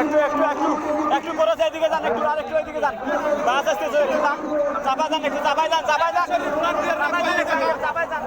একটু একটু একটু একটু করে এদিকে যান, একটু আর একটু এদিকে যান। বাস আসতেছে একটু যান। চাপা যান, একটু চাপাই যান চাপাই যান। চাপাই যান।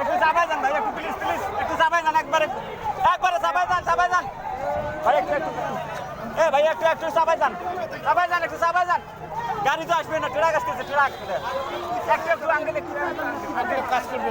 একটু চাপাই যান ভাই, একটু প্লিজ প্লিজ একটু চাপাই যান, একবারে। একবারে চাপাই যান চাপাই যান। ভাই, একটু একটু এ ভাই, একটু একটু চাপাই যান। চাপাই যান, একটু চাপাই যান। গাড়ি তো আসবে না, ট্রাক আসতেছে, ট্রাক। একটু একটু আঙ্গেল কাজ করবে